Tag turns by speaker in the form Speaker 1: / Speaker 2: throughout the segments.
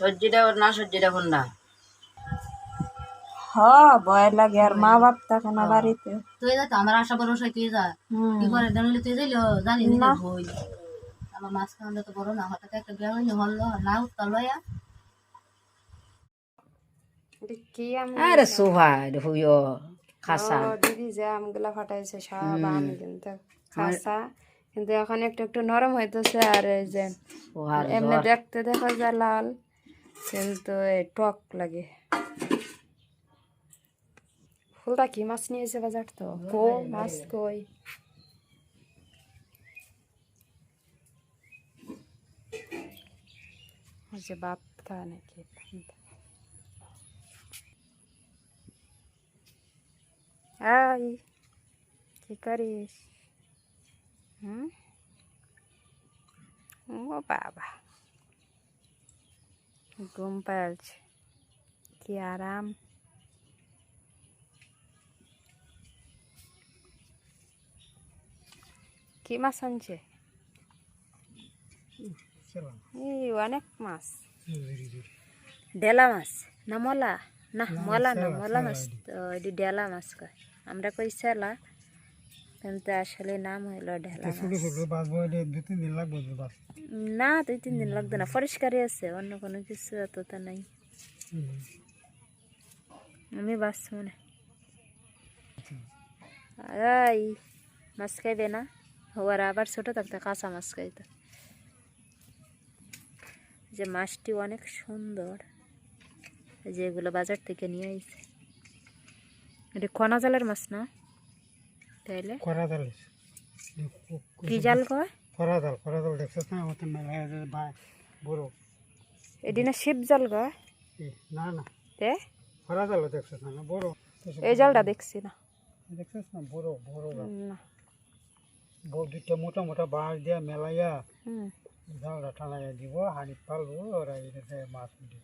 Speaker 1: সহ্যটা না সহ্যটা কোনটা
Speaker 2: হ ভয় লাগে আর মা বাপ থাকে না বাড়িতে।
Speaker 3: তুই যা আমার আশা ভরসা তুই যা? কি করে জানলে তুই যাইলো? জানি না। বই আমার মাছ তো বড় না হঠাৎ একটা বিয়া হইলে হলো না উত্তর লয়া
Speaker 2: এটা কি আম
Speaker 1: আরে সোভা হইও খাসা।
Speaker 2: দিদি যে আমগুলা ফাটাইছে সব আম কিন্তু খাসা। কিন্তু এখন একটু একটু নরম হইতেছে আর এই যে এমনি দেখতে দেখা যায় লাল। কিন্তু এই টক লাগে। ফুলটা কি মাছ নিয়েছে বাজার তো? কো মাছ কই? যে বাপ খায় নাকি এই কি করিস? হুম? ও বাবা। ঘুম পাচ্ছে কি আরাম কি মাছ আনছে এই অনেক মাছ ডেলা মাছ না মলা না মলা না মলা মাছ তো এটি ডেলা মাছ কয় আমরা কই সেলা কিন্তু আসলে নাম না দুই তিন দিন লাগবে না পরিষ্কারই আছে অন্য কোনো কিছু এতটা নাই। আমি বাস মনে। এই মাছ খাইবে না? আবার ছোট থাকতে কাঁচা মাছ খাইতো। যে মাছটি অনেক সুন্দর। এই যে এগুলো বাজার থেকে নিয়ে আইছে। এটা কনা জালের মাছ না? তাইলে?
Speaker 4: জাল
Speaker 2: কি জাল কয়?
Speaker 4: খরা জাল খরা জাল দেখছিস না? ওতে মেলা ভাই বড়।
Speaker 2: এটি না শিব জাল কয়?
Speaker 4: না না।
Speaker 2: তে?
Speaker 4: খরা জাল দেখছিস না বড়।
Speaker 2: এই জালটা দেখছি না।
Speaker 4: দেখছিস না? বড় বড় জাল।
Speaker 2: না।
Speaker 4: বড় দুইটা মোটা মোটা বাঁশ দিয়া মেলাইয়া
Speaker 2: হুম।
Speaker 4: জালটা টানাইয়া দিব হাড়ি পালবো ওরা এটাতে মাছ উঠে।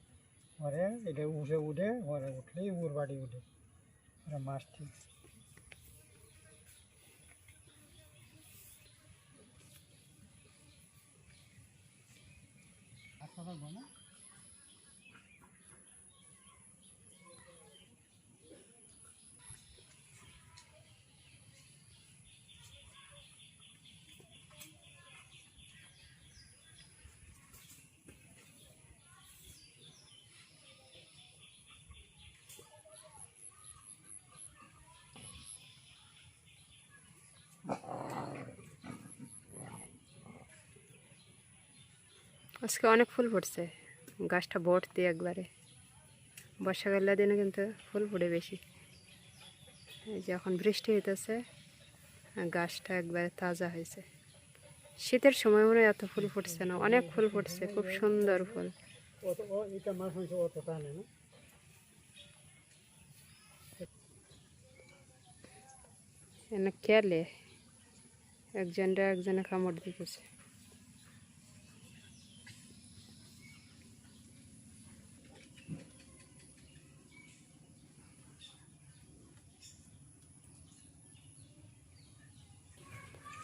Speaker 4: ওরে এটা উঠে উঠে ওরে উঠলেই উর বাড়ি উঠে। ওরা মাছ ঠিক সকাল বলে
Speaker 2: আজকে অনেক ফুল ফুটছে। গাছটা ভর্তি একবারে। বর্ষাকালের দিনে কিন্তু ফুল ফুটে বেশি। এই যে এখন বৃষ্টি হইতেছে গাছটা একবারে তাজা হয়েছে শীতের সময় মনে এত ফুল ফুটছে না, অনেক ফুল ফুটছে, খুব সুন্দর ফুল। খেলে একজনটা একজনে কামড় দিতেছে।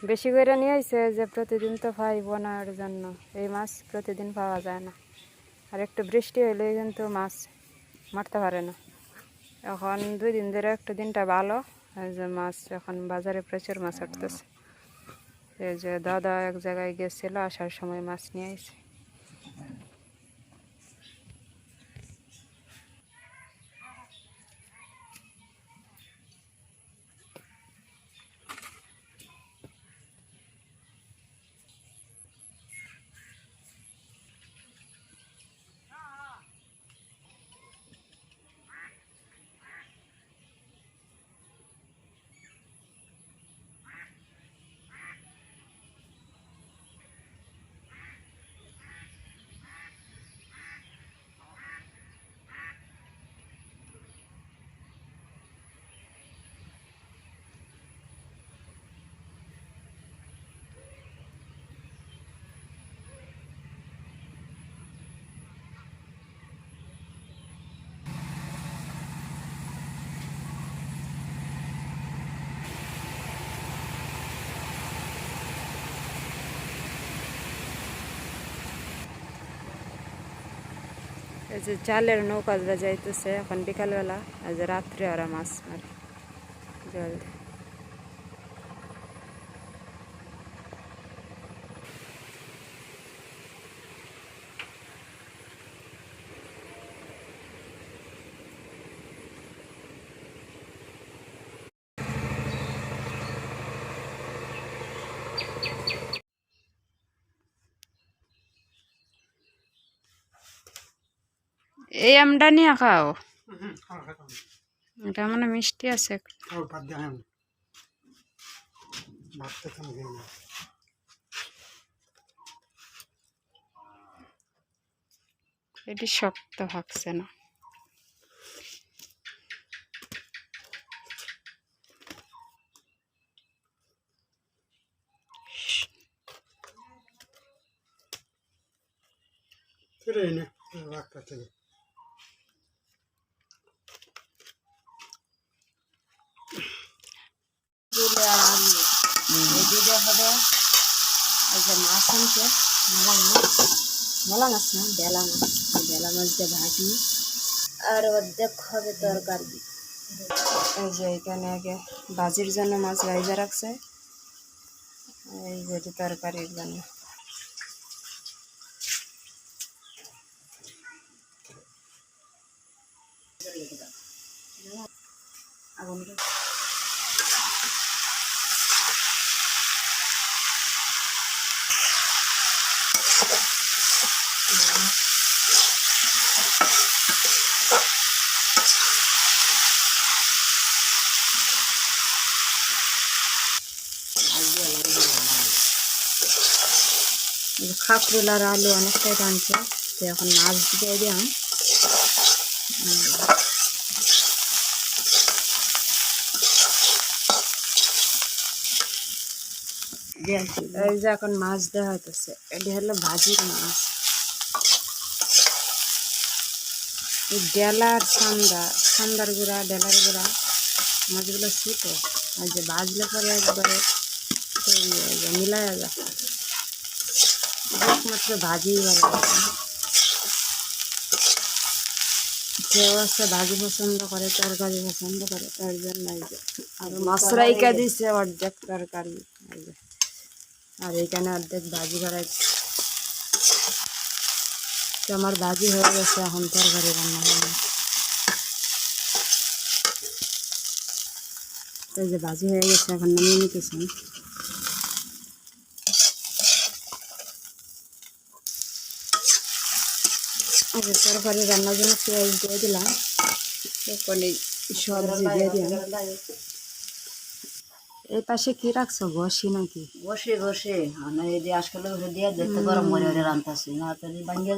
Speaker 2: বেশি করে নিয়ে আইছে যে প্রতিদিন তো পাই বোনার জন্য। এই মাছ প্রতিদিন পাওয়া যায় না। আর একটু বৃষ্টি হলে কিন্তু মাছ মারতে পারে না। এখন দুই দিন ধরে একটু দিনটা ভালো। যে মাছ এখন বাজারে প্রচুর মাছ উঠতেছে এই যে দাদা এক জায়গায় গেছিল, আসার সময় মাছ নিয়ে আসে যে জালের নৌকাজরা যাইতেছে এখন বিকালবেলা আর যে রাত্রে ওরা মাছ মারে। জল এই আমটা নিয়ে খাও। এটা মানে মিষ্টি আছে। এটি শক্ত থাকছে না।
Speaker 4: ফিরে এনে রাখতে থেকে
Speaker 1: আর আলু এই দিলে হবে এই যে মাছ আনছে মলা মাছ। মলা মাছ না বেলা মাছ। বেলা মাছ দিয়ে ভাজি আর অর্ধেক হবে তরকারি।
Speaker 2: এই যে এখানে আগে ভাজির জন্য মাছ ভাইজা রাখছে। এই যে তরকারির জন্য।
Speaker 1: আগুন।
Speaker 2: খাকরুল আর আলু অনেকটাই টানছে, তো এখন মাছ দিয়ে দিলাম। এই যে এখন মাছ দেওয়া হইতেছে, এটি হলো ভাজির মাছ। ডেলার সান্দা, সান্দার গুঁড়া, ডেলার গুঁড়া, মাছগুলো ছোটো। আর যে ভাজলে পরে একবারে মিলাই যায় একমাত্র ভাজি ভালো কেউ আছে ভাজি পছন্দ করে তরকারি পছন্দ করে তার জন্য আর মাছরাইকা দিছে অর্ধেক তরকারি আর এখানে অর্ধেক ভাজি করাই তো আমার ভাজি হয়ে গেছে এখন তরকারি রান্না করব। এই যে ভাজি হয়ে গেছে এখন নামিয়ে নিতেছি। যে তরকারি রান্নার জন্য পেঁয়াজ দিয়ে দিলাম। এখন এই সবজি দিয়ে দিলাম। এই পাশে কি রাখছো? বসি নাকি?
Speaker 1: মানে এই যে আজকাল ওষুধ দিয়ে দেখতে গরম করে করে রান্তাছি। না তো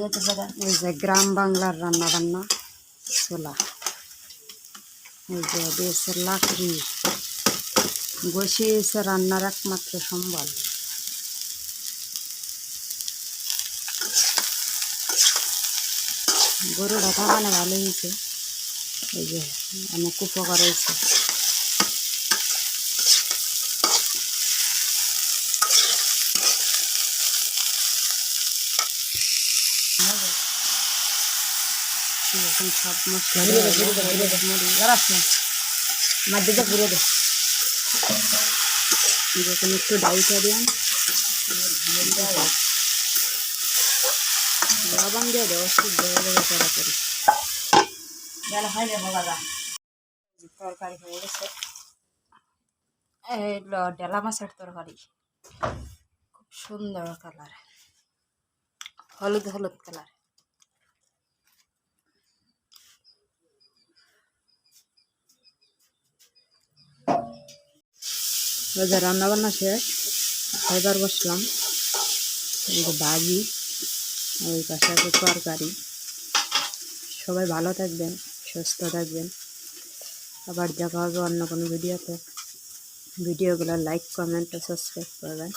Speaker 1: যেতে পারে।
Speaker 2: এই যে গ্রাম বাংলার রান্না বান্না। ছোলা। এই যে দেশের লাকড়ি। বসিয়েছে রান্নার একমাত্র সম্বল। গরুটা থাকানো ভালো হয়েছে। এই যে, অনেক উপকার হয়েছে। এখন সব মশলা
Speaker 1: দিকে ঘুরে দে।
Speaker 2: যখন একটু ডাইটা দিলাম লবণ দিয়ে দেবো সিদ্ধ হয়ে যাবে তাড়াতাড়ি
Speaker 1: যা
Speaker 2: তরকারি হয়ে গেছে
Speaker 1: ডেলা মাছের তরকারি
Speaker 2: খুব সুন্দর কালার
Speaker 1: হলুদ হলুদ কালার
Speaker 2: বাজার রান্না বান্না শেষ খাইবার বসলাম ভাজি ওই পাশে আছে তরকারি। সবাই ভালো থাকবেন, সুস্থ থাকবেন। আবার দেখা হবে অন্য কোনো ভিডিওতে। ভিডিওগুলো লাইক কমেন্ট ও সাবস্ক্রাইব করবেন।